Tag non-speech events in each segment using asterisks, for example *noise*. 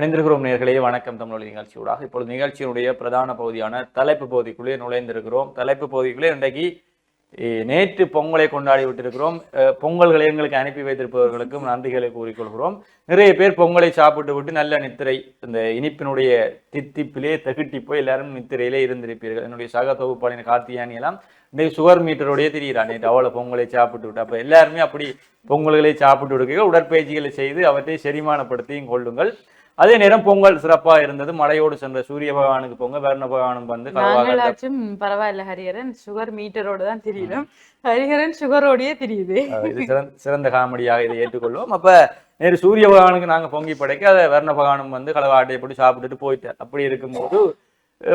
இணைந்திருக்கிறோம் நேர்களே. வணக்கம் தமிழொலி நிகழ்ச்சியூடாக. இப்பொழுது நிகழ்ச்சியினுடைய பிரதான பகுதியான தலைப்பு பகுதிக்குள்ளே நுழைந்திருக்கிறோம். தலைப்பு பகுதிக்குள்ளே இன்றைக்கு நேற்று பொங்கலை கொண்டாடி விட்டிருக்கிறோம். பொங்கல்களை எங்களுக்கு அனுப்பி வைத்திருப்பவர்களுக்கும் நன்றிகளை கூறிக்கொள்கிறோம். நிறைய பேர் பொங்கலை சாப்பிட்டு விட்டு நல்ல நித்திரை இந்த இனிப்பினுடைய தித்திப்பிலே தகுட்டி போய் எல்லாரும் நித்திரையிலே இருந்திருப்பீர்கள். என்னுடைய சக தொகுப்பாளின் கார்த்தியானி எல்லாம் இன்றைக்கு சுகர் மீட்டரோடய திரியிறான் நேற்று அவ்வளோ பொங்கலை சாப்பிட்டு விட்டு. அப்போ எல்லாருமே அப்படி பொங்கல்களை சாப்பிட்டு விடுக்க உடற்பயிற்சிகளை செய்து அவற்றை செரிமானப்படுத்தியும் கொள்ளுங்கள். அதே நேரம் பொங்கல் சிறப்பா இருந்தது. மழையோடு சென்ற சூரிய பகவானுக்கு பொங்க வர்ண பகவானும் வந்து நாங்களாச்சும் பரவாயில்ல ஹரிஹரன். சுகர் மீட்டரோட தான் தெரியுது ஹரிஹரன் சுகரோடயே தெரியுது. சிறந்த காமெடியாக இதை ஏற்றுக்கொள்வோம். அப்ப நேரு சூரிய பகவானுக்கு நாங்க பொங்கி படைக்க அதை வர்ண பகவானும் வந்து களவாட்டையை போட்டு சாப்பிட்டுட்டு போயிட்டார். அப்படி இருக்கும்போது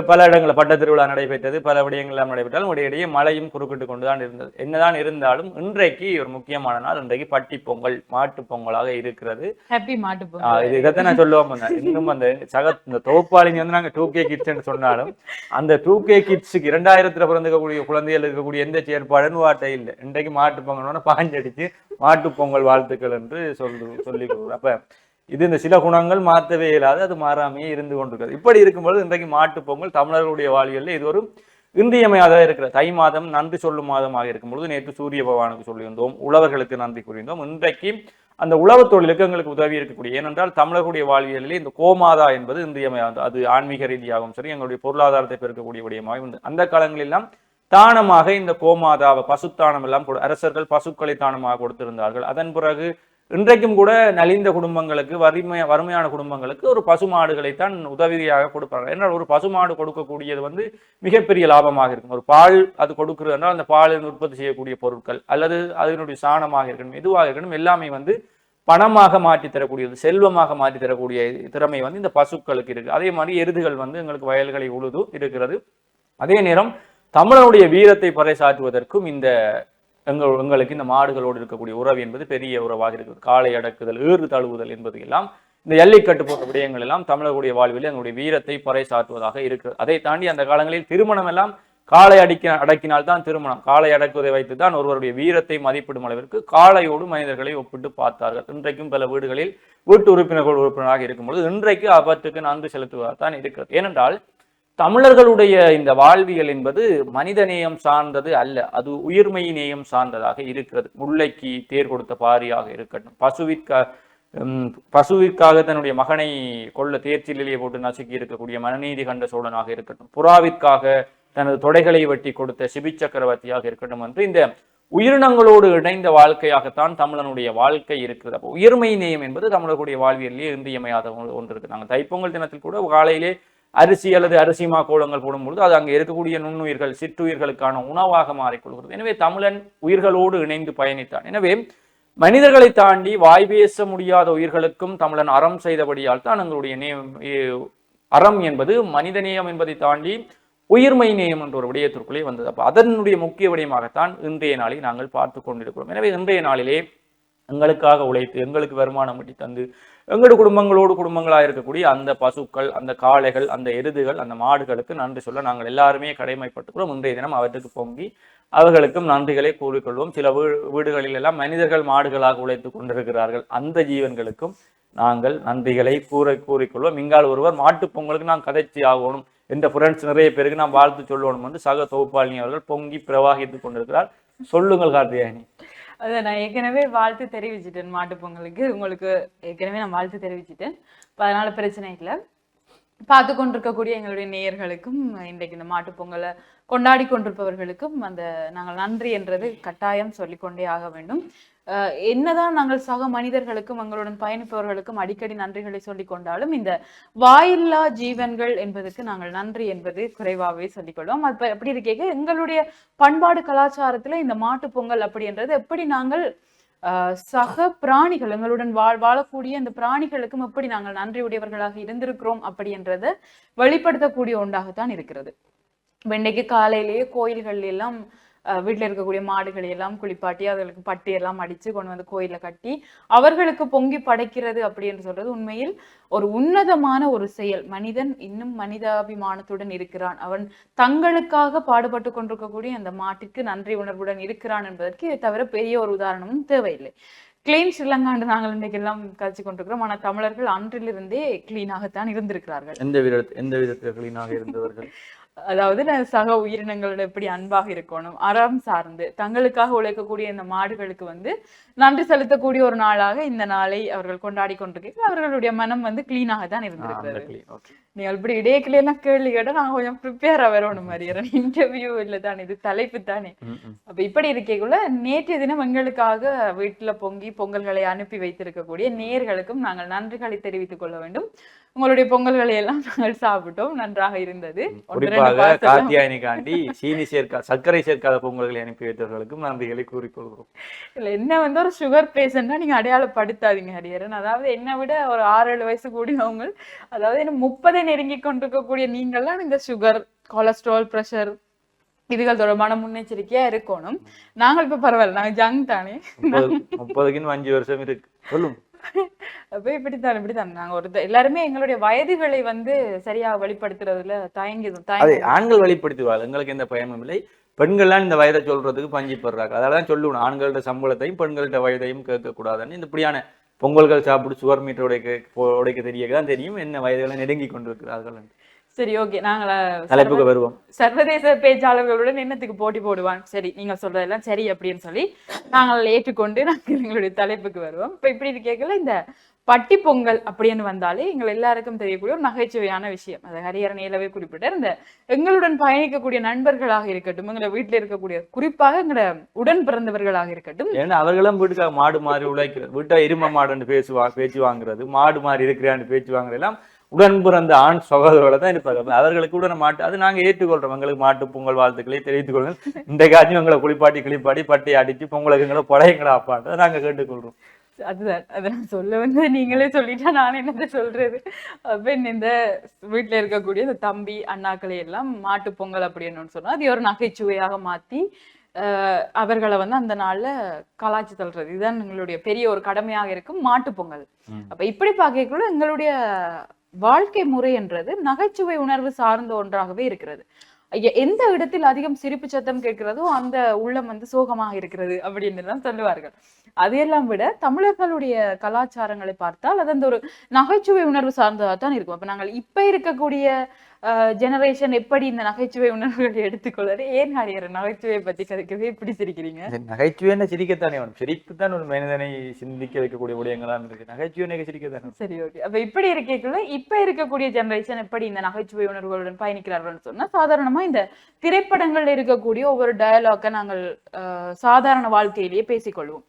பல இடங்களில் பட்ட திருவிழா நடைபெற்றது பல விடயங்கள் எல்லாம் நடைபெற்றாலும் இடையிடையே மழையும் குறுக்கிட்டு கொண்டுதான் இருந்தது. என்னதான் இருந்தாலும் இன்றைக்கு ஒரு முக்கியமான நாள் இன்றைக்கு பட்டி பொங்கல் மாட்டு பொங்கலாக இருக்கிறது. இது இதைத்தான் நான் சொல்லுவோம். இன்னும் அந்த சக இந்த தொகுப்பாளிங்க வந்து நாங்க டூ கே கிட்ஸ்ன்னு சொன்னாலும் அந்த டூ கே கிட்ஸுக்கு இரண்டாயிரத்துல பிறந்துக்கக்கூடிய குழந்தைகள் இருக்கக்கூடிய எந்த செயற்பாடுன்னு வார்த்தை இல்லை. இன்றைக்கு மாட்டு பொங்கல்னு பாஞ்சடிச்சு மாட்டு பொங்கல் வாழ்த்துக்கள் என்று சொல்லு சொல்லி அப்ப இது இந்த சில குணங்கள் மாற்றவே இல்லாது அது மாறாமையே இருந்து கொண்டிருக்கிறது. இப்படி இருக்கும்போது இன்றைக்கு மாட்டு பொங்கல் தமிழர்களுடைய வாழ்வியலில் இது ஒரு இன்றியமையாத இருக்கிற தை மாதம் நன்றி சொல்லும் மாதமாக இருக்கும் பொழுது நேற்று சூரிய பகவானுக்கு சொல்லியிருந்தோம் உழவர்களுக்கு நன்றி கூறியிருந்தோம். இன்றைக்கு அந்த உழவு தொழிலுக்கு எங்களுக்கு உதவி இருக்கக்கூடிய ஏனென்றால் தமிழர்களுடைய வாழ்வியலில் இந்த கோமாதா என்பது இன்றியமையானது அது ஆன்மீக ரீதியாகவும் சரி எங்களுடைய பொருளாதாரத்தை பெருக்கக்கூடிய விடயமாகவும் அந்த காலங்களெல்லாம் தானமாக இந்த கோமாதாவை பசுத்தானம் எல்லாம் கொடு- அரசர்கள் பசுக்களை தானமாக கொடுத்திருந்தார்கள். அதன் பிறகு இன்றைக்கும் கூட நலிந்த குடும்பங்களுக்கு வறுமை வறுமையான குடும்பங்களுக்கு ஒரு பசுமாடுகளைத்தான் உதவியாக கொடுப்பாங்க. ஏன்னால் ஒரு பசுமாடு கொடுக்கக்கூடியது வந்து மிகப்பெரிய லாபமாக இருக்கும். ஒரு பால் அது கொடுக்கிறது என்றால் அந்த பாலில் உற்பத்தி செய்யக்கூடிய பொருட்கள் அல்லது அதனுடைய சாணமாக இருக்கணும் எதுவாக இருக்கணும் எல்லாமே வந்து பணமாக மாற்றி தரக்கூடியது செல்வமாக மாற்றி தரக்கூடிய திறமை வந்து இந்த பசுக்களுக்கு இருக்கு. அதே மாதிரி எருதுகள் வந்து எங்களுக்கு வயல்களை உழுது இருக்கிறது. அதே நேரம் தமிழனுடைய வீரத்தை பறைசாற்றுவதற்கும் இந்த எங்கள் எங்களுக்கு இந்த மாடுகளோடு இருக்கக்கூடிய உறவு என்பது பெரிய உறவாக இருக்குது. காளை அடக்குதல் ஈறு தழுவுதல் என்பது எல்லாம் இந்த எல்லைக்கட்டு போன்ற விடயங்கள் எல்லாம் தமிழர்களுடைய வாழ்வில் எங்களுடைய வீரத்தை பறைசாற்றுவதாக இருக்கிறது அதை தாண்டி அந்த காலங்களில் திருமணம் எல்லாம் காளை அடிக்க அடக்கினால் தான் திருமணம். காளை அடக்குவதை வைத்து தான் ஒருவருடைய வீரத்தை மதிப்பிடும் அளவிற்கு காளையோடு மனிதர்களை ஒப்பிட்டு பார்த்தார்கள். இன்றைக்கும் பல வீடுகளில் வீட்டு உறுப்பினர்கள் உறுப்பினராக இருக்கும்பொழுது இன்றைக்கு அவற்றுக்கு நன்றி செலுத்துவதாக தான் இருக்கிறது. ஏனென்றால் தமிழர்களுடைய இந்த வாழ்வியல் என்பது மனிதநேயம் சார்ந்தது அல்ல. அது உயிர்மை நேயம் சார்ந்ததாக இருக்கிறது. முல்லைக்கு தேர் கொடுத்த பாரியாக இருக்கட்டும். பசுவிற்க பசுவிற்காக தன்னுடைய மகனை கொள்ள தேர்ச்சிலேயே போட்டு நசுக்கி இருக்கக்கூடிய மனநீதி கண்ட சோழனாக இருக்கட்டும். புறாவிற்காக தனது தொடைகளை வெட்டி கொடுத்த சிபி சக்கரவர்த்தியாக இருக்கட்டும் என்று இந்த உயிரினங்களோடு இணைந்த வாழ்க்கையாகத்தான் தமிழனுடைய வாழ்க்கை இருக்கிறது. அப்போ உயிர்மை நேயம் என்பது தமிழர்களுடைய வாழ்வியலிலே இன்றியமையாத ஒன்று ஒன்று இருக்கு நாங்கள் தைப்பொங்கல் தினத்தில் கூட காலையிலே அரிசி அல்லது அரிசிமா கோலங்கள் போடும்பொழுது அது அங்கே இருக்கக்கூடிய நுண்ணுயிர்கள் சிற்றுயிர்களுக்கான உணவாக மாறிக்கொள்கிறது. எனவே தமிழன் உயிர்களோடு இணைந்து பயணித்தான். எனவே மனிதர்களை தாண்டி வாய் பேச முடியாத உயிர்களுக்கும் தமிழன் அறம் செய்தபடியால் தான் எங்களுடைய நேயம் அறம் என்பது மனிதநேயம் என்பதை தாண்டி உயிர்மை நேயம் என்ற ஒரு விடயத்திற்குள்ளே வந்தது. அப்போ அதனுடைய முக்கிய விடயமாகத்தான் இன்றைய நாளை நாங்கள் பார்த்து கொண்டிருக்கிறோம். எனவே இன்றைய நாளிலே எங்களுக்காக உழைத்து எங்களுக்கு வருமானம் ஈட்டி தந்து எங்களோட குடும்பங்களோடு குடும்பங்களாக இருக்கக்கூடிய அந்த பசுக்கள் அந்த காளைகள் அந்த எருதுகள் அந்த மாடுகளுக்கு நன்றி சொல்ல நாங்கள் எல்லாருமே கடமைப்பட்டுக்கிறோம். இன்றைய தினம் அவற்றுக்கு பொங்கி அவர்களுக்கும் நன்றிகளை கூறிக்கொள்வோம். சில வீ வீடுகளில் எல்லாம் மனிதர்கள் மாடுகளாக உழைத்து கொண்டிருக்கிறார்கள். அந்த ஜீவன்களுக்கும் நாங்கள் நன்றிகளை கூற கூறிக்கொள்வோம். இங்கால் ஒருவர் மாட்டுப் பொங்கலுக்கு நான் கதைச்சி ஆகணும் என்ற ஃப்ரெண்ட்ஸ் நிறைய பேருக்கு நான் வாழ்த்து சொல்லணும் என்று சக தொகுப்பாளினி அவர்கள் பொங்கி பிரவாகித்துக் கொண்டிருக்கிறார். சொல்லுங்கள் கார்த்தியாயனி அதை நான் ஏற்கனவே வாழ்த்து தெரிவிச்சிட்டேன் மாட்டு பொங்கலுக்கு. உங்களுக்கு ஏற்கனவே நான் வாழ்த்து தெரிவிச்சிட்டேன். அதனால பிரச்சனை இல்லை. பார்த்து கொண்டிருக்கக்கூடிய எங்களுடைய நேயர்களுக்கும் இன்றைக்கு இந்த மாட்டு பொங்கலை கொண்டாடி கொண்டிருப்பவர்களுக்கும் அந்த நாங்கள் நன்றி என்றது கட்டாயம் சொல்லிக்கொண்டே ஆக வேண்டும். என்னதான் நாங்கள் சக மனிதர்களுக்கும் எங்களுடன் பயணிப்பவர்களுக்கும் அடிக்கடி நன்றிகளை சொல்லிக் கொண்டாலும் இந்த வாயில்லா ஜீவன்கள் என்பதற்கு நாங்கள் நன்றி என்பது குறைவாகவே சொல்லிக்கொள்வோம் அது எப்படி இருக்கேங்க எங்களுடைய பண்பாடு கலாச்சாரத்துல இந்த மாட்டு பொங்கல் அப்படின்றது எப்படி நாங்கள் ஆஹ் சக பிராணிகள் எங்களுடன் வாழ் வாழக்கூடிய இந்த பிராணிகளுக்கும் எப்படி நாங்கள் நன்றியுடையவர்களாக இருந்திருக்கிறோம் அப்படின்றத வெளிப்படுத்தக்கூடிய ஒன்றாகத்தான் இருக்கிறது. வெண்டைக்கு காலையிலேயே கோயில்கள் எல்லாம் வீட்ல இருக்கக்கூடிய மாடுகளை எல்லாம் குளிப்பாட்டி அதுகளுக்கு பட்டி எல்லாம் அடிச்சு கொண்டு வந்து கோயில்ல கட்டி அவர்களுக்கு பொங்கி படைக்கிறது அப்படி என்று சொல்றது உண்மையில் ஒரு உன்னதமான ஒரு செயல். மனிதன் இன்னும் மனிதாபிமானத்துடன் இருக்கிறான். அவன் தங்களுக்காக பாடுபட்டு கொண்டிருக்கக்கூடிய அந்த மாட்டிற்கு நன்றி உணர்வுடன் இருக்கிறான் என்பதற்கு இதை தவிர பெரிய ஒரு உதாரணமும் தேவையில்லை. கிளீன் ஸ்ரீலங்காண்டு நாங்கள் இன்றைக்கு எல்லாம் கழிச்சு கொண்டிருக்கிறோம். ஆனால் தமிழர்கள் அன்றிலிருந்தே கிளீனாகத்தான் இருந்திருக்கிறார்கள். எந்த வித எந்த விதத்தில் கிளீனாக இருந்தவர்கள்? *laughs* அதாவது சக உயிரினங்களோட எப்படி அன்பாக இருக்கணும் அறம் சார்ந்து தங்களுக்காக உழைக்கக்கூடிய இந்த மாடுகளுக்கு வந்து நன்றி செலுத்தக்கூடிய ஒரு நாளாக இந்த நாளை அவர்கள் கொண்டாடி கொண்டிருக்கிறார்கள். அவர்களுடைய மனம் வந்து கிளீனாக தான் இருந்திருக்கிறது. நீங்கள் இப்படி இடையக்கில எல்லாம் கேள்வி கேட்டா நாங்க கொஞ்சம் ப்ரிப்பேரா வரணும் மாதிரி இன்டர்வியூ இல்ல தானே இது தலைப்பு தானே. அப்ப இப்படி இருக்கக்குள்ள நேற்றைய தினம் எங்களுக்காக வீட்டுல பொங்கி பொங்கல்களை அனுப்பி வைத்திருக்கக்கூடிய நேர்களுக்கும் நாங்கள் நன்றிகளை தெரிவித்துக் கொள்ள வேண்டும். உங்களுடைய பொங்கல்களை எல்லாம் நாங்கள் சாப்பிட்டோம். நன்றாக இருந்தது. குறிப்பாக காத்தியாயனிக்காண்டி சீனி சேர்க்கா சர்க்கரை சேர்க்காத பொங்கல்களை அனுப்பி வைத்தவர்களுக்கும் நன்றிகளை கூறிக்கொள்கிறோம். இல்ல என்ன வந்து ஒரு சுகர் பேஷண்டா நீங்க அடையாளப்படுத்தாதீங்க ஹரியரன் அதாவது என்னை விட ஒரு ஆறு ஏழு வயசு கூடியவங்க அதாவது என்ன முப்பதை நெருங்கி கொண்டிருக்கக்கூடிய நீங்கள்லாம் இந்த சுகர் கொலஸ்ட்ரால் ப்ரெஷர் இதுகள் தொடர்பான முன்னெச்சரிக்கையா இருக்கணும். நாங்கள் இப்ப பரவாயில்ல நாங்க ஜங் தானே. முப்பது முப்பதுக்கு இன்னும் அஞ்சு வருஷம் இருக்கு. சொல்லும். அப்ப இப்படித்தான் இப்படித்தான். நாங்க ஒரு எல்லாருமே எங்களுடைய வயதுகளை வந்து சரியா வெளிப்படுத்துறதுல தயங்கி ஆண்கள் வெளிப்படுத்துவாங்க எங்களுக்கு எந்த பயமும் இல்லை. பெண்கள்லாம் இந்த வயதை சொல்றதுக்கு பஞ்சு படுறாங்க. அதெல்லாம் சொல்லுவோம் ஆண்களோட சம்பளத்தையும் பெண்கள்ட்ட வயதையும் கேட்கக்கூடாதுன்னு. இந்த இப்படியான பொங்கல்கள் சாப்பிட்டு சுகர் மீட்டர் உடைக்க உடைக்க தெரியதான் தெரியும் என்ன வயதுகளை நெருங்கி கொண்டிருக்கிறார்கள் என்று. சரி ஓகே நாங்கள தலைப்புக்கு வருவோம். சர்வதேச பேச்சாளர்களுடன் என்னத்துக்கு போட்டி போடுவான்? சரி நீங்க சொல்றதெல்லாம் சரி அப்படின்னு சொல்லி நாங்கள் ஏற்றுக்கொண்டு நாங்கள் எங்களுடைய தலைப்புக்கு வருவோம். இப்ப இப்படி இருக்கல இந்த பட்டி பொங்கல் அப்படின்னு வந்தாலே எங்கள் எல்லாருக்கும் தெரியக்கூடிய ஒரு நகைச்சுவையான விஷயம். அதை ஹரிஹரன் ஏலவே குறிப்பிட்டார். இந்த எங்களுடன் பயணிக்கக்கூடிய நண்பர்களாக இருக்கட்டும் எங்களை வீட்டுல இருக்கக்கூடிய குறிப்பாக எங்களோட உடன் பிறந்தவர்களாக இருக்கட்டும் ஏன்னா அவர்களும் வீட்டுக்காக மாடு மாதிரி உழைக்கிறது. வீட்டை எரும மாடுன்னு பேசுவா பேச்சு வாங்குறது மாடு மாதிரி இருக்கிறான்னு பேச்சு வாங்குறது எல்லாம் உடன் பிறந்த ஆண் சகோதரோட தான் இருப்பாங்க அவர்களுக்கு உடனே மாட்டு அது நாங்க ஏற்றுக்கொள்றோம். எங்களுக்கு மாட்டு பொங்கல் வாழ்த்துக்களை தெரிவித்துக் கொள்ளும் இந்த காட்சியும் எங்களை குளிப்பாட்டி கிளிப்பாட்டி பட்டி அடிச்சு பொங்கலுக்கு எங்களை பழையங்களா அப்பாட்டு நாங்க கேட்டுக்கொள்றோம். அதுதான் அதை நான் சொல்ல வந்து நீங்களே சொல்லிட்டா நான் என்னத்த சொல்றது? அப்ப இந்த வீட்டுல இருக்கக்கூடிய இந்த தம்பி அண்ணாக்களை எல்லாம் மாட்டு பொங்கல் அப்படின்னு சொன்னா அது ஒரு நகைச்சுவையாக மாத்தி அவர்களை வந்து அந்த நாள்ல கலாச்சி தள்ளுறது. இதுதான் எங்களுடைய பெரிய ஒரு கடமையாக இருக்கும் மாட்டு பொங்கல். அப்ப இப்படி பார்க்கக்குள்ள எங்களுடைய வாழ்க்கை முறை என்றது நகைச்சுவை உணர்வு சார்ந்த ஒன்றாகவே இருக்கிறது. எந்த இடத்தில் அதிகம் சிரிப்பு சத்தம் கேட்கிறதோ அந்த உள்ளம் வந்து சோகமாக இருக்கிறது அப்படின்னு தான் சொல்லுவார்கள். அதையெல்லாம் விட தமிழர்களுடைய கலாச்சாரங்களை பார்த்தால் அது அந்த ஒரு நகைச்சுவை உணர்வு சார்ந்ததாக தான் இருக்கும். அப்ப நாங்கள் இப்ப இருக்கக்கூடிய ஜெனரேஷன் எப்படி இந்த நகைச்சுவை உணர்வுகளை எடுத்துக்கொள்வது? ஏன் ஹரியர் நகைச்சுவையை பத்தி கதைக்கவே இப்படி சிரிக்கிறீங்க? நகைச்சுவைன்னு சிரிக்கத்தானே வேணும் சிரிப்பு தான் ஒரு மனிதனை சிந்திக்க வைக்கக்கூடிய விடயங்களாம் இருக்கு. நகைச்சுவை சிரிக்கத்தானே. சரி ஓகே அப்ப இப்படி இருக்கக்குள்ள இப்ப இருக்கக்கூடிய ஜெனரேஷன் எப்படி இந்த நகைச்சுவை உணர்வுகளுடன் பயணிக்கிறார்கள்னு சொன்னா சாதாரணமா இந்த திரைப்படங்கள்ல இருக்கக்கூடிய ஒவ்வொரு டயலாக்கை நாங்கள் சாதாரண வாழ்க்கையிலேயே பேசிக்கொள்வோம்.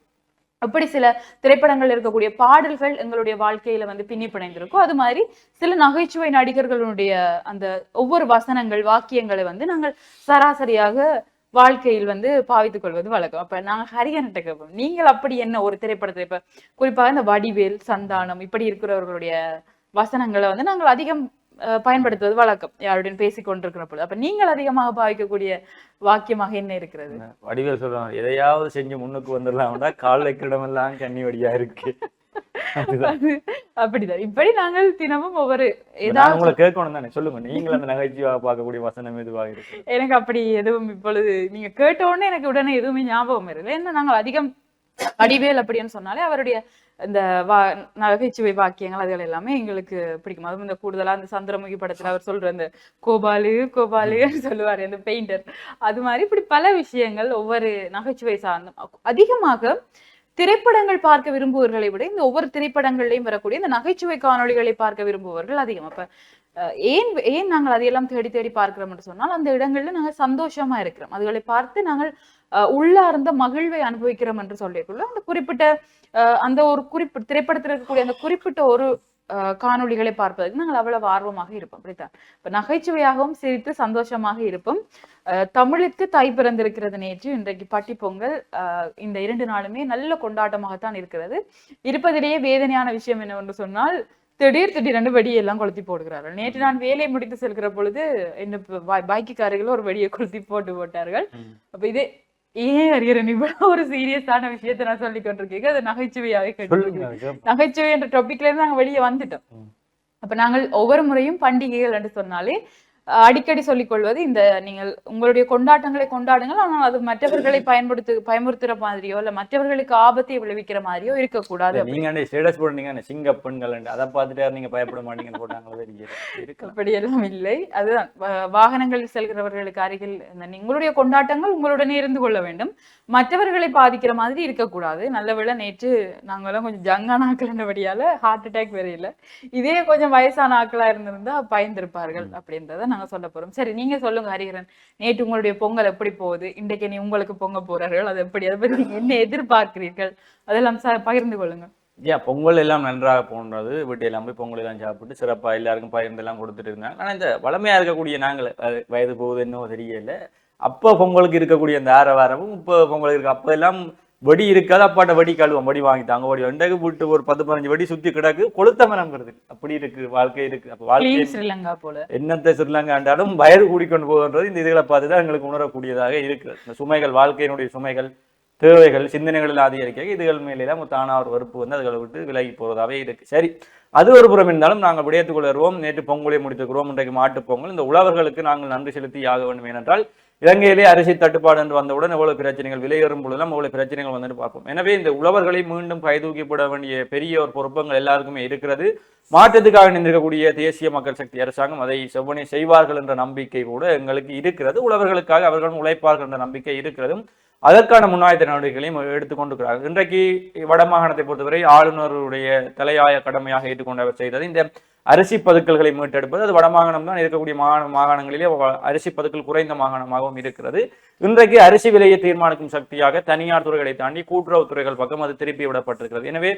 அப்படி சில திரைப்படங்கள் இருக்கக்கூடிய பாடல்கள் எங்களுடைய வாழ்க்கையில வந்து பின்னி பிணைந்திருக்கும் அது மாதிரி சில நகைச்சுவை நடிகர்களுடைய அந்த ஒவ்வொரு வசனங்கள் வாக்கியங்களை வந்து நாங்கள் சராசரியாக வாழ்க்கையில் வந்து பாவித்துக் கொள்வது வழக்கம். அப்ப நாங்க ஹரியன்ட்ட கேட்போம் நீங்கள் அப்படி என்ன ஒரு திரைப்படத்தை இப்ப குறிப்பாக இந்த வடிவேல் சந்தானம் இப்படி இருக்கிறவர்களுடைய வசனங்களை வந்து நாங்கள் அதிகம் பயன்படுத்துவது வழக்கம். யாருடன் பேசிக் கொண்டிருக்கிற பொழுது. அப்ப நீங்கள் அதிகமாக பாவிக்கக்கூடிய வாக்கியமாக என்ன இருக்கிறது? வடிவேல் சொல்றாங்க எதையாவது செஞ்சு முன்னுக்கு வந்துடலாம்டா. கால் வைக்கிற இடமெல்லாம் கண்ணி வடியா இருக்கு. அப்படிதான். இப்படி நாங்கள் தினமும் ஒவ்வொரு ஏதாவது உங்களை கேட்கணும் தானே. சொல்லுங்க நீங்கள் அந்த நகைச்சுவாக பார்க்கக்கூடிய வசனம் எதுவாக இருக்கு எனக்கு அப்படி எதுவும் இப்பொழுது நீங்க கேட்ட உடனே எனக்கு உடனே எதுவுமே ஞாபகம் இல்லை ஏன்னா நாங்கள் அதிகம் வடிவேல் அப்படின்னு சொன்னாலே அவருடைய இந்த வா நகைச்சுவை வாக்கியங்கள் அதுகள் எல்லாமே எங்களுக்கு பிடிக்கும். அதுவும் இந்த கூடுதலா இந்த சந்திரமுகி படத்துல அவர் சொல்ற அந்த கோபாலு கோபாலுன்னு *laughs* சொல்லுவாரு அந்த பெயிண்டர். அது மாதிரி இப்படி பல விஷயங்கள் ஒவ்வொரு நகைச்சுவை சார்ந்த அதிகமாக திரைப்படங்கள் பார்க்க விரும்புவர்களை விட இந்த ஒவ்வொரு திரைப்படங்கள்லயும் வரக்கூடிய இந்த நகைச்சுவை காணொளிகளை பார்க்க விரும்புவர்கள் அதிகம். அப்ப ஏன் ஏன் நாங்கள் அதையெல்லாம் தேடி தேடி பார்க்கிறோம் என்று சொன்னால் அந்த இடங்கள்ல நாங்கள் சந்தோஷமா இருக்கிறோம். அதுகளை பார்த்து நாங்கள் அஹ், உள்ளார்ந்த மகிழ்வை அனுபவிக்கிறோம் என்று சொல்லியிருக்கோம் அந்த குறிப்பிட்ட அஹ், அந்த ஒரு குறிப்பிட்ட திரைப்படத்தில் இருக்கக்கூடிய அந்த குறிப்பிட்ட ஒரு அஹ், காணொளிகளை பார்ப்பதற்கு நாங்கள் அவ்வளவு ஆர்வமாக இருப்போம். அப்படித்தான். இப்ப நகைச்சுவையாகவும் சிரித்து சந்தோஷமாக இருப்போம். அஹ், தமிழுக்கு தாய் பிறந்திருக்கிறது நேற்று. இன்றைக்கு பட்டி பொங்கல் அஹ், இந்த இரண்டு நாளுமே நல்ல கொண்டாட்டமாகத்தான் இருக்கிறது. இருப்பதிலேயே வேதனையான விஷயம் என்னவென்று சொன்னால் திடீர் திடீரென்று வெடியெல்லாம் கொளுத்தி போடுகிறார்கள் நேற்று நான் வேலையை முடித்து செல்கிற பொழுது என்ன பைக்குக்காரர்கள் ஒரு வெடியை கொளுத்தி போட்டு போட்டார்கள். அப்ப இது ஏன் அறியறன் இவ்வளவு ஒரு சீரியஸான விஷயத்தை நான் சொல்லி கொண்டிருக்கேன் அது நகைச்சுவையாக கேட்டு. நகைச்சுவை என்ற டாபிக்ல இருந்து நாங்க வெளியே வந்துட்டோம். அப்ப நாங்கள் ஒவ்வொரு முறையும் பண்டிகைகள் என்று சொன்னாலே அடிக்கடி சொல்லிக் கொள்வது இந்த நீங்கள் உங்களுடைய கொண்டாட்டங்களை கொண்டாடுங்கள் ஆனால் அது மற்றவர்களை பயன்படுத்து பயமுறுத்துற மாதிரியோ இல்ல மற்றவர்களுக்கு ஆபத்தை விளைவிக்கிற மாதிரியோ இருக்கக்கூடாது. நீங்க ஸ்டேட்டஸ் போடுறீங்க சிங்க பெண்கள் அதை பார்த்துட்டு நீங்க பயப்பட மாட்டீங்கன்னு போட்டாங்களோ இருக்கலாம். அப்படியெல்லாம் இல்லை. அதுதான் வாகனங்களில் செல்கிறவர்களுக்கு அருகில் உங்களுடைய கொண்டாட்டங்கள் உங்களுடனே இருந்து கொள்ள வேண்டும். மற்றவர்களை பாதிக்கிற மாதிரி இருக்கக்கூடாது. நல்ல வேளை நேற்று நாங்கெல்லாம் கொஞ்சம் ஜங்கான ஆக்கலண்டபடியால ஹார்ட் அட்டாக் வேற இல்லை. இதே கொஞ்சம் வயசான ஆக்களா இருந்திருந்தா பயந்திருப்பார்கள் அப்படின்றத நாங்க சொல்ல போறோம். சரி நீங்க சொல்லுங்க ஹரிகரன் நேற்று உங்களுடைய பொங்கல் எப்படி போகுது? இன்றைக்கு நீ உங்களுக்கு பொங்க போறார்கள். அது எப்படி? அதை பத்தி என்ன எதிர்பார்க்கிறீர்கள்? அதெல்லாம் பகிர்ந்து கொள்ளுங்க. ஏன் பொங்கல் எல்லாம் நன்றாக போன்றது. வீட்டு எல்லாம் போய் பொங்கல் எல்லாம் சாப்பிட்டு சிறப்பா எல்லாருக்கும் பகிர்ந்து எல்லாம் கொடுத்துட்டு இருந்தாங்க. ஆனா இந்த வளமையா இருக்கக்கூடிய நாங்கள் அது வயது போகுது என்னவோ தெரியல. அப்போ பொங்கலுக்கு இருக்கக்கூடிய அந்த ஆரவாரமும் இப்போ பொங்கலுக்கு இருக்க அப்போ எல்லாம் வெடி இருக்காது அப்பாட்ட வெடி கழுவோம் வெடி வாங்கிட்டாங்க வெடி ரெண்டாக்கு விட்டு ஒரு பத்து பதினஞ்சு வெடி சுத்தி கிடக்கு கொளுத்த மரங்கிறது அப்படி இருக்கு வாழ்க்கை இருக்கு. அப்ப வாழ்க்கை ஸ்ரீலங்கா போல. என்னத்தை சிறிலங்காண்டாலும் வயது கூடிக்கொண்டு போகுன்றது இந்த இதுகளை பார்த்து தான் எங்களுக்கு உணரக்கூடியதாக இருக்கிறது இந்த சுமைகள் வாழ்க்கையினுடைய சுமைகள் தேவைகள் சிந்தனைகள் எல்லாம் அதிகரிக்க இதுகள் மேலெல்லாம் தானா ஒரு வெறுப்பு வந்து அதுகளை விட்டு விலகி போறதாவே இருக்கு. சரி அது ஒரு புறம் இருந்தாலும் நாங்கள் விடயத்துக்குள்ள வருவோம் நேற்று பொங்கலை முடித்துக்கிறோம் இன்றைக்கு மாட்டுப் பொங்கல். இந்த உழவர்களுக்கு நாங்கள் நன்றி செலுத்தி ஆக வேண்டும். ஏனென்றால் இலங்கையிலே அரிசி தட்டுப்பாடு என்று வந்தவுடன் எவ்வளவு பிரச்சனைகள் விலையேறும் பொழுதெல்லாம் எவ்வளவு பிரச்சனைகள் வந்துட்டு பார்ப்போம். எனவே இந்த உழவர்களை மீண்டும் கைதூக்கிப்பட வேண்டிய பெரிய ஒரு பொறுப்பங்கள் எல்லாருக்குமே இருக்கிறது. மாற்றத்துக்காக நின்றிருக்கக்கூடிய தேசிய மக்கள் சக்தி அரசாங்கம் அதை செவ்வனே செய்வார்கள் என்ற நம்பிக்கை கூட எங்களுக்கு இருக்கிறது. உழவர்களுக்காக அவர்களும் உழைப்பார்கள் என்ற நம்பிக்கை இருக்கிறதும் அதற்கான முன்னாயத்த நடவடிக்கைகளையும் எடுத்துக்கொண்டிருக்கிறார்கள் இன்றைக்கு வடமாகாணத்தை பொறுத்தவரை ஆளுநருடைய தலையாய கடமையாக ஏற்றுக்கொண்டவர் செய்தது. இந்த அரிசி பதுக்கல்களை மீட்டெடுப்பது. அது வடமாகாணம் தான். இருக்கக்கூடிய மாகாண மாகாணங்களிலே வ- அரிசி பதுக்கல் குறைந்த மாகாணமாகவும் இருக்கிறது. இன்றைக்கு அரிசி விலையை தீர்மானிக்கும் சக்தியாக தனியார் துறைகளை தாண்டி கூட்டுறவு துறைகள் பக்கம் அது திருப்பி விடப்பட்டிருக்கிறது. எனவே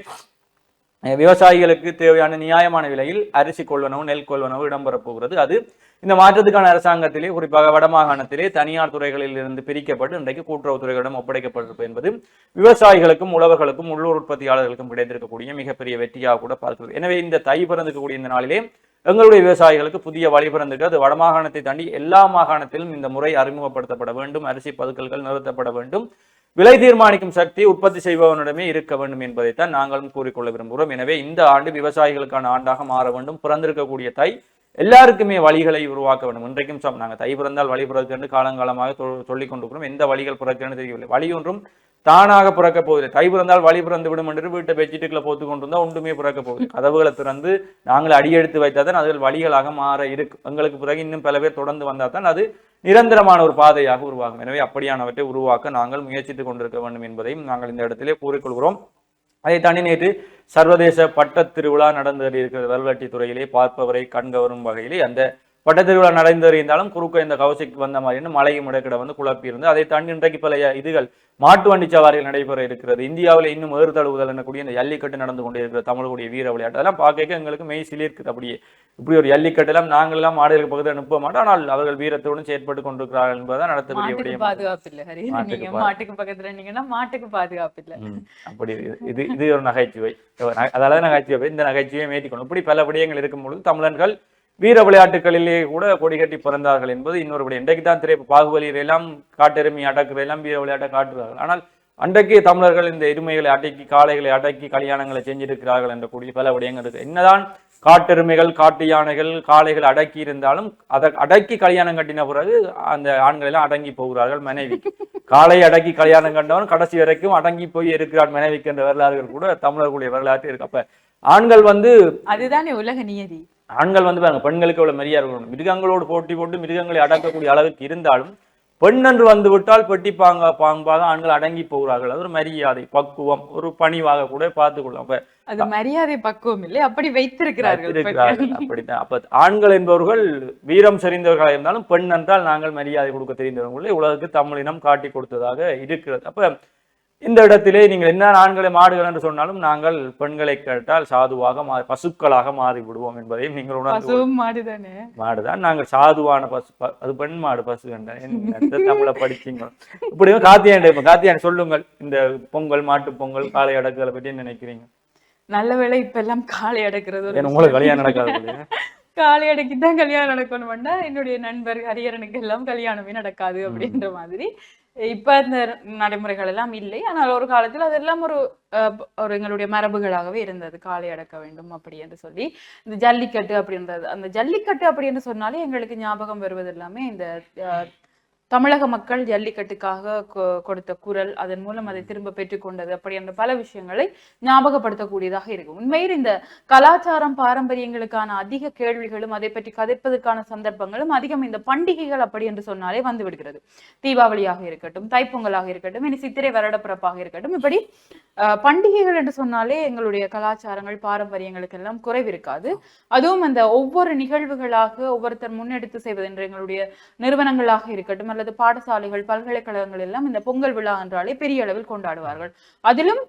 விவசாயிகளுக்கு தேவையான நியாயமான விலையில் அரிசி கொள்வனவு நெல் கொள்வனவு இடம்பெறப் போகிறது. அது இந்த மாற்றத்துக்கான அரசாங்கத்திலே குறிப்பாக வடமாகாணத்திலே தனியார் துறைகளில் இருந்து பிரிக்கப்பட்டு இன்றைக்கு கூட்டுறவு துறைகளிடம் ஒப்படைக்கப்பட்டிருப்பது என்பது விவசாயிகளுக்கும் உழவர்களுக்கும் உள்ளூர் உற்பத்தியாளர்களுக்கும் கிடைத்திருக்கக்கூடிய மிகப்பெரிய வெற்றியாக கூட பார்க்கிறது. எனவே இந்த தை பிறந்திருக்கக்கூடிய இந்த நாளிலே எங்களுடைய விவசாயிகளுக்கு புதிய வழி பிறந்திருக்கு. அது வடமாகாணத்தை தாண்டி எல்லா மாகாணத்திலும் இந்த முறை அறிமுகப்படுத்தப்பட வேண்டும். அரிசி பதுக்கல்கள் நிறுத்தப்பட வேண்டும். விலை தீர்மானிக்கும் சக்தி உற்பத்தி செய்பவனிடமே இருக்க வேண்டும் என்பதைத்தான் நாங்களும் கூறிக்கொள்ள விரும்புகிறோம். எனவே இந்த ஆண்டு விவசாயிகளுக்கான ஆண்டாக மாற வேண்டும். பிறந்திருக்கக்கூடிய தை எல்லாருக்குமே வழிகளை உருவாக்க வேண்டும். இன்றைக்கும் சம் நாங்கள் தை பிறந்தால் வழி பிறகு காலங்காலமாக தொ- சொல்லிக் கொண்டிருக்கிறோம். எந்த வழிகள் பிறக்கிறேன்னு தெரியவில்லை. வழி ஒன்றும் தானாக பிறக்க போவதில்லை. தை பிறந்தால் வழி பிறந்து விடும் என்று வீட்டை பெட்ஷீட்டுகளை போத்து கொண்டு இருந்தால் ஒன்றுமே பிறக்க போகுது கதவுகளை திறந்து நாங்கள் அடியெடுத்து வைத்தால் தான் அதில் வழிகளாக மாற இருக்கு. எங்களுக்கு பிறகு இன்னும் பல பேர் தொடர்ந்து வந்தால் தான் அது நிரந்தரமான ஒரு பாதையாக உருவாகும். எனவே அப்படியானவற்றை உருவாக்க நாங்கள் முயற்சித்துக் கொண்டிருக்க வேண்டும் என்பதையும் நாங்கள் இந்த இடத்திலே கூறிக்கொள்கிறோம். அதை தாண்டி நேற்று சர்வதேச பட்டத் திருவிழா நடந்து இருக்கிற வரலாற்றி துறையிலே பார்ப்பவரை கண்கவரும் வகையிலே அந்த பட்டத் திருவிழா நடந்தறிந்தாலும் குறுக்க இந்த கௌசிக் வந்த மாதிரி மலையும் இடக்கிட வந்து குழப்பி இருந்து அதை தாண்டி இன்றைக்கு பல இதுகள் மாட்டு வண்டி சவாரிகள் நடைபெற இருக்கிறது. இந்தியாவில் இன்னும் ஏறு தழுவுதல் என்னக்கூடிய இந்த ஜல்லிக்கட்டு நடந்து கொண்டே இருக்கிற தமிழுடைய வீர விளையாட்டு. அதெல்லாம் பார்க்க எங்களுக்கு மெய் சிலிர்க்குது அப்படியே. இப்படி ஒரு ஜல்லிக்கட்டு எல்லாம் நாங்கள் எல்லாம் மாடுகளுக்கு பக்கத்தில் அனுப்ப மாட்டோம். ஆனால் அவர்கள் வீரத்துடன் செயற்பட்டு கொண்டிருக்கிறார்கள் என்பதுதான் நடத்தக்கூடிய மாட்டுக்கு விடயம். பாதுகாப்பு இல்ல ஹரி. மாட்டுக்கு நீங்க பா- மாட்டுக்கு பக்கத்துல மாட்டுக்கு பாதுகாப்பு இல்ல. அப்படி இது- இது ஒரு நகைச்சுவை. அதாவது நகைச்சுவை இந்த நகைச்சுவையை மேற்றிக்கொள்ளும் இப்படி பல விடயங்கள் இருக்கும் பொழுது தமிழர்கள் வீர விளையாட்டுகளிலேயே கூட கொடி கட்டி பிறந்தார்கள் என்பது இன்னொரு விட இன்றைக்கு தான் திரை பாகுபலியில எல்லாம் காட்டெருமி அடக்குற எல்லாம் வீர விளையாட்டை காட்டுகிறார்கள். ஆனால் அன்றைக்கு தமிழர்கள் இந்த எருமைகளை அடக்கி காளைகளை அடக்கி கல்யாணங்களை செஞ்சிருக்கிறார்கள் என்ற கூடிய பல விடயங்கள் இருக்கு. என்னதான் காட்டெருமைகள் காட்டு யானைகள் காளைகள் அடக்கி இருந்தாலும் அதை அடக்கி கல்யாணம் கட்டின பிறகு அந்த ஆண்கள் எல்லாம் அடங்கி போகிறார்கள் மனைவி காளை அடக்கி கல்யாணம் கண்டவன் கடைசி வரைக்கும் அடங்கி போய் இருக்கிறான் மனைவிக்கு என்ற வரலாறுகள் கூட தமிழர்களுடைய வரலாற்று இருக்கு. அப்ப ஆண்கள் வந்து அதுதானே உலக நியதி. ஆண்கள் வந்து பாருங்க பெண்களுக்கு எவ்வளவு மரியாதை கொடுக்கணும். மிருகங்களோடு போட்டி போட்டு மிருகங்களை அடக்கக்கூடிய அளவுக்கு இருந்தாலும் பெண் என்று வந்து விட்டால் பெட்டி பாங்க பாம்பாக ஆண்கள் அடங்கி போகிறார்கள். அது ஒரு மரியாதை பக்குவம் ஒரு பணிவாக கூட பார்த்துக்கொள்ளும் அப்ப அது மரியாதை பக்குவம் இல்லை அப்படி வைத்திருக்கிறார்கள். அப்படித்தான். அப்ப ஆண்கள் என்பவர்கள் வீரம் செறிந்தவர்களாக இருந்தாலும் பெண் என்றால் நாங்கள் மரியாதை கொடுக்க தெரிந்தவர்களே. உலகுக்கு தமிழினம் காட்டி கொடுத்ததாக இருக்கிறது. அப்ப இந்த இடத்திலே நீங்கள் என்ன ஆண்களை மாடுகள் என்று சொன்னாலும் நாங்கள் பெண்களை கேட்டால் சாதுவாக மா பசுக்களாக மாறி விடுவோம் என்பதையும் நீங்கள் உணர்ந்து மாடுதானே? மாடுதான். நாங்கள் சாதுவான பசு அது பெண் மாடு பசு என்ன? தமிழை படிச்சீங்க. இப்படியும் காத்தியாண்ட இப்ப காத்தியான் சொல்லுங்கள். இந்த பொங்கல் மாட்டு பொங்கல் காலை அடக்குதலை பற்றி என்ன நினைக்கிறீங்க? நல்ல வேளை இப்ப எல்லாம் காலை அடக்குறது உங்களுக்கு கல்யாணம் நடக்காது அடக்கி தான் கல்யாணம் நடக்கணும்னா என்னுடைய நண்பர் ஹரியரனுக்கு எல்லாம் கல்யாணமே நடக்காது அப்படின்ற மாதிரி. இப்ப இந்த நடைமுறைகள் எல்லாம் இல்லை. ஆனால் ஒரு காலத்தில் அதெல்லாம் ஒரு அஹ், ஒரு எங்களுடைய மரபுகளாகவே இருந்தது. காலை அடக்க வேண்டும் அப்படி என்று சொல்லி. இந்த ஜல்லிக்கட்டு அப்படின்றது அந்த ஜல்லிக்கட்டு அப்படின்னு சொன்னாலே எங்களுக்கு ஞாபகம் வருவது எல்லாமே இந்த அஹ், தமிழக மக்கள் ஜல்லிக்கட்டுக்காக கொடுத்த குரல் அதன் மூலம் அதை திரும்ப பெற்றுக்கொண்டது அப்படி என்ற பல விஷயங்களை ஞாபகப்படுத்தக்கூடியதாக இருக்கும். உண்மையில் இந்த கலாச்சாரம் பாரம்பரியங்களுக்கான அதிக கேள்விகளும் அதை பற்றி கதைப்பதற்கான சந்தர்ப்பங்களும் அதிகம் இந்த பண்டிகைகள் அப்படி என்று சொன்னாலே வந்து விடுகிறது. தீபாவளியாக இருக்கட்டும் தைப்பொங்கலாக இருக்கட்டும் இனி சித்திரை வருடப்பிறப்பாக இருக்கட்டும் இப்படி பண்டிகைகள் என்று சொன்னாலே எங்களுடைய கலாச்சாரங்கள் பாரம்பரியங்களுக்கு எல்லாம் குறைவிருக்காது. அதுவும் அந்த ஒவ்வொரு நிகழ்வுகளாக ஒவ்வொருத்தர் முன்னெடுத்து செய்வது என்று எங்களுடைய நிறுவனங்களாக இருக்கட்டும் அல்லது பாடசாலைகள் பல்கலைக்கழகங்கள் எல்லாம் இந்த பொங்கல் விழா என்றாலே பெரிய அளவில் கொண்டாடுவார்கள். அதிலும்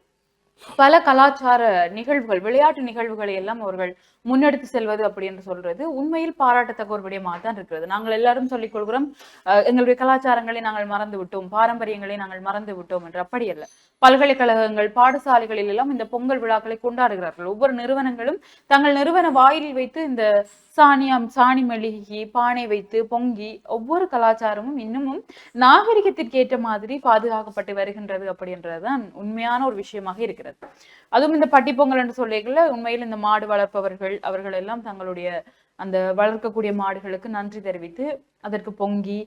பல கலாச்சார நிகழ்வுகள் விளையாட்டு நிகழ்வுகளை எல்லாம் அவர்கள் முன்னெடுத்து செல்வது அப்படி என்று சொல்றது. உண்மையில் பாராட்டத்தக்க ஒரு விடயமாக தான் இருக்கிறது. நாங்கள் எல்லாரும் சொல்லிக் கொள்கிறோம் எங்களுடைய கலாச்சாரங்களை நாங்கள் மறந்து விட்டோம் பாரம்பரியங்களை நாங்கள் மறந்து விட்டோம் என்று அப்படி அல்ல. பல்கலைக்கழகங்கள் பாடசாலைகளில் எல்லாம் இந்த பொங்கல் விழாக்களை கொண்டாடுகிறார்கள். ஒவ்வொரு நிறுவனங்களும் தங்கள் நிறுவன வாயிலில் வைத்து இந்த சாணியம் சாணி மெழுகி பானை வைத்து பொங்கி ஒவ்வொரு கலாச்சாரமும் இன்னமும் நாகரிகத்திற்கு ஏற்ற மாதிரி பாதுகாக்கப்பட்டு வருகின்றது அப்படின்றதுதான் உண்மையான ஒரு விஷயமாக இருக்கிறது. அதுவும் இந்த பட்டிப்பொங்கல் என்று சொல்லிக்கல உண்மையில் இந்த மாடு வளர்ப்பவர்கள் அவர்கள் எல்லாம் தங்களுடைய அந்த வளர்க்கக்கூடிய மாடுகளுக்கு நன்றி தெரிவித்து அதற்கு பொங்கி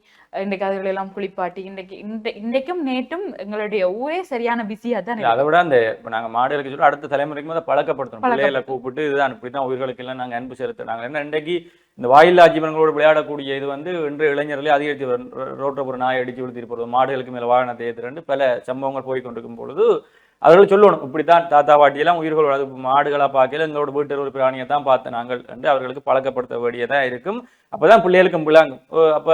இன்றைக்கு அதுகளை எல்லாம் குளிப்பாட்டி இன்றைக்கு இன்றைக்கும் நேற்றும் எங்களுடைய ஊரே சரியான பிஸியா தான் அதை விட அந்த இப்ப நாங்க மாடுகளுக்கு சொல்லி அடுத்த தலைமுறைக்கு அதை பழக்கப்படுத்தணும். பிள்ளைகளை கூப்பிட்டு இதுதான் இப்படிதான் உயிர்களுக்கு எல்லாம் நாங்க அன்பு செலுத்துனாங்க ஏன்னா இன்றைக்கு இந்த வாயில்லா ஜீவன்களோடு விளையாடக்கூடிய இது வந்து இன்று இளைஞர்களே அதிகரித்து வரும். ரோ- ரோட்ல ஒரு நாய் அடிச்சு விழுத்திட்டு போறது மாடுகளுக்கு மேல வாகனத்தை ஏத்துறேன் பல சம்பவங்கள் போய் கொண்டிருக்கும் பொழுது அவர்கள் சொல்லணும் இப்படித்தான் தாத்தா பாட்டியெல்லாம் உயிர்கள் அது மாடுகளா பார்க்கல எங்களோட வீட்டில் ஒரு பிராணியை தான் பார்த்து நாங்கள் என்று அவர்களுக்கு பழக்கப்படுத்த வேண்டியதா இருக்கும். அப்பதான் பிள்ளைகளுக்கும் பிள்ளாங்க அப்ப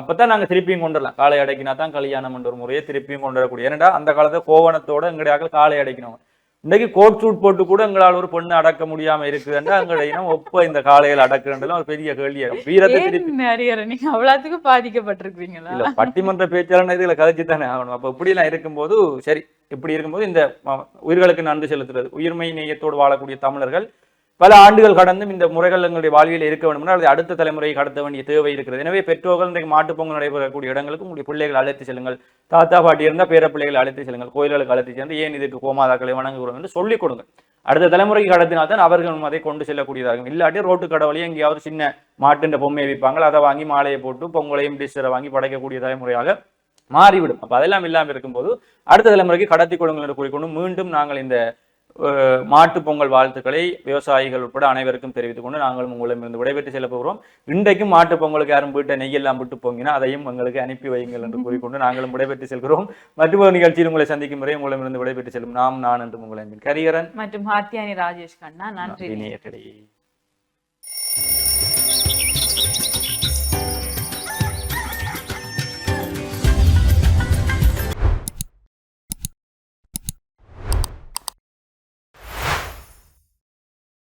அப்பதான் நாங்க திருப்பியும் கொண்டு வரலாம். காலை அடைக்கினா தான் கல்யாணம் என்ற ஒரு முறையை திருப்பியும் கொண்டு வரக்கூடிய. ஏன்னா அந்த காலத்துல கோவணத்தோட எங்களுடைய காலை அடைக்கணும். இன்னைக்கு கோட் சூட் போட்டு கூட எங்களால் ஒரு பொண்ணு அடக்க முடியாம இருக்குதுன்னா எங்களுடைய இனம் ஒப்ப இந்த காலையில் அடக்குறதுலாம் ஒரு பெரிய கேள்வியா. வீரத்தை நீங்க அவ்வளவுத்துக்கு பாதிக்கப்பட்டிருக்கீங்களா இல்ல பட்டிமன்ற பேச்சாளர் இதுல கதைச்சு தானே ஆகணும். அப்ப இப்படி எல்லாம் இருக்கும்போது சரி இப்படி இருக்கும்போது இந்த உயிர்களுக்கு நன்றி செலுத்துறது உயிர்மை நேயத்தோடு வாழக்கூடிய தமிழர்கள் பல ஆண்டுகள் கடந்தும் இந்த முறைகள் எங்களுடைய வாழ்வில் இருக்க வேண்டும் அதை அடுத்த தலைமுறையை கடத்த வேண்டிய தேவை இருக்கிறது. எனவே பெற்றோர்கள் இன்றைக்கு மாட்டுப்பொங்கல் நடைபெறக்கூடிய இடங்களுக்கு உங்களுடைய பிள்ளைகள் அழைத்து செல்லுங்கள். தாத்தா பாட்டி இருந்தால் பேர பிள்ளைகளை அழைத்து செல்லுங்கள். கோயில்களுக்கு அழைத்து சென்று ஏன் இதுக்கு கோமாதாக்களை வணங்குகிறோம் என்று சொல்லிக் கொடுங்க அடுத்த தலைமுறைக்கு கடத்தினால் தான் அவர்கள் அதை கொண்டு செல்லக்கூடியதாக இருக்கும் இல்லாட்டி ரோட்டு கடவுளையும் எங்கேயாவது சின்ன மாட்டுன்ற பொம்மையை விற்பாங்க அதை வாங்கி மாலையை போட்டு பொங்கலையும் டிஸ்டரை வாங்கி படைக்கக்கூடிய தலைமுறையாக மாறிவிடும். அப்போ அதெல்லாம் இல்லாமல் இருக்கும்போது அடுத்த தலைமுறைக்கு கடத்தி கொடுங்கள் என்று கூறிக்கொண்டு மீண்டும் நாங்கள் இந்த அஹ், மாட்டுப் பொங்கல் வாழ்த்துக்களை விவசாயிகள் உட்பட அனைவருக்கும் தெரிவித்துக் கொண்டு நாங்களும் உங்களிடமிருந்து விடைபெற்று செல்ல போகிறோம். இன்றைக்கும் மாட்டுப் பொங்கலுக்கு யாரும் வீட்டை நெய்யெல்லாம் விட்டு பொங்கினா அதையும் எங்களுக்கு அனுப்பி வையுங்கள் என்று கூறிக்கொண்டு நாங்களும் விடைபெற்று செல்கிறோம். மற்றொரு நிகழ்ச்சியில் உங்களை சந்திக்கும் வரை உங்களிடமிருந்து விடைபெற்று செல்லும் நாம் நான் என்று உங்களை கரியரன். மற்றும் ராஜேஷ் கண்ணா. நன்றி.